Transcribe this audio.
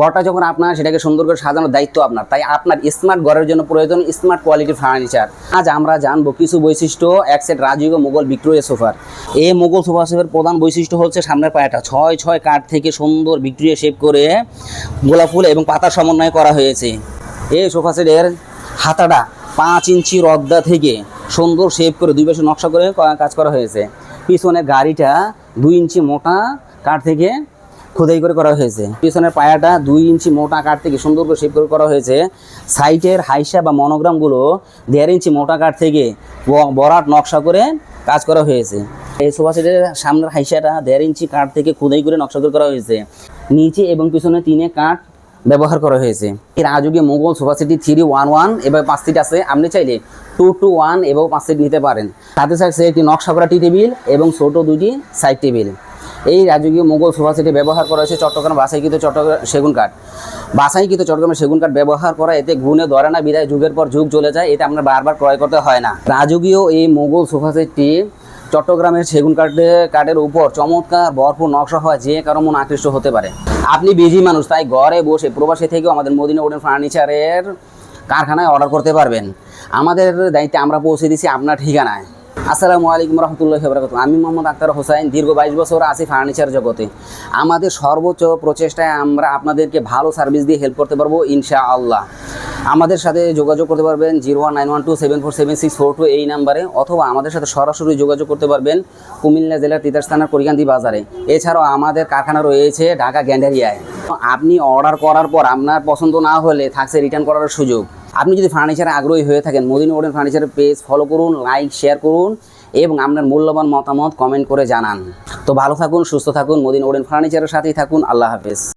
ঘরটা যখন আপনার সেটাকে সুন্দর করে সাজানোর দায়িত্ব আপনার, তাই আপনার স্মার্ট ঘরের জন্য প্রয়োজন স্মার্ট কোয়ালিটির ফার্নিচার আজ আমরা জানব কিছু বৈশিষ্ট্য এক সেট রাজযোগ মোগল ভিক্টোরিয়া সোফার। এই মোগল সোফা প্রধান বৈশিষ্ট্য হচ্ছে সামনের পায়াটা। ছয় ছয় কাঠ থেকে সুন্দর ভিক্টোরিয়া শেপ করে গোলাপ ফুল এবং পাতার সমন্বয় করা হয়েছে। এই সোফা সেটের হাতাটা পাঁচ ইঞ্চি রদ্দা থেকে সুন্দর শেপ করে দুই পাশে নকশা করে কাজ করা হয়েছে। পিছনের গাড়িটা দুই ইঞ্চি মোটা কাঠ থেকে খোদাই করে করা হয়েছে। পিছনের পায়াটা দুই ইঞ্চি মোটা কাঠ থেকে সুন্দর করে শেপ করে করা হয়েছে। সাইটের হাইসা বা মনোগ্রামগুলো দেড় ইঞ্চি মোটা কাঠ থেকে বরাট নকশা করে কাজ করা হয়েছে। এই সোফা সেটের সামনের হাইসাটা দেড় ইঞ্চি কাঠ থেকে খোদাই করে নকশা করে করা হয়েছে। নিচে এবং পিছনে তিনে কাঠ ব্যবহার করা হয়েছে। এর রাজকীয় মোগল সোফা সেটি থ্রি ওয়ান ওয়ান এবার পাঁচ সিট আছে। আপনি চাইলে টু টু ওয়ান এবং পাঁচ সিট নিতে পারেন। তাতে থাকছে একটি নকশা করা টি টেবিল এবং ছোটো দুটি সাইড টেবিল। এই রাজকীয় মোগল সোফা সেটে ব্যবহার করা হয়েছে চট্টগ্রাম বাসাইকৃত চট্টগ্রাম সেগুন কাঠ। বাসাইকৃত চট্টগ্রামের সেগুন কাঠ ব্যবহার করা, এতে গুণে ধরে না, বিদায় যুগের পর যুগ চলে যায় এটা আপনার বারবার ক্রয় করতে হয় না। রাজকীয় এই মোগল সোফা সেটটি চট্টগ্রামের সেগুন কাঠে, কাঠের উপর চমৎকার, ভরপুর নকশা হয়, যে কারও মন আকৃষ্ট হতে পারে। আপনি বিজি মানুষ, তাই ঘরে বসে প্রবাসী থেকেও আমাদের মদিনা ওডেন ফার্নিচারের কারখানায় অর্ডার করতে পারবেন। আমাদের দায়িত্বে আমরা পৌঁছে দিচ্ছি আপনার ঠিকানায়। আসসালামু আলাইকুম রহমতুল্লাহ বরকাত আমি মোহাম্মদ আক্তার হোসাইন, দীর্ঘ বাইশ বছর আছি ফার্নিচার জগতে। আমাদের সর্বোচ্চ প্রচেষ্টায় আমরা আপনাদেরকে ভালো সার্ভিস দিয়ে হেল্প করতে পারব ইনশা আল্লাহ আমাদের সাথে যোগাযোগ করতে পারবেন zero one nine one two seven four seven six four two এই নাম্বারে অথবা আমাদের সাথে সরাসরি যোগাযোগ করতে পারবেন কুমিল্লা জেলার তিতাস থানার করিকান্দি বাজারে। এছাড়াও আমাদের কারখানা রয়েছে ঢাকা গ্যান্ডারিয়ায়। আপনি অর্ডার করার পর আপনার পছন্দ না হলে থাকছে রিটার্ন করার সুযোগ। আপনি যদি ফার্নিচারে আগ্রহী হয়ে থাকেন মদিনী ওডেন ফার্নিচারের পেজ ফলো করুন লাইক শেয়ার করুন এবং আপনার মূল্যবান মতামত কমেন্ট করে জানান। তো ভালো থাকুন, সুস্থ থাকুন মদিনী ওডেন ফার্নিচারের সাথেই থাকুন, আল্লাহ হাফেজ।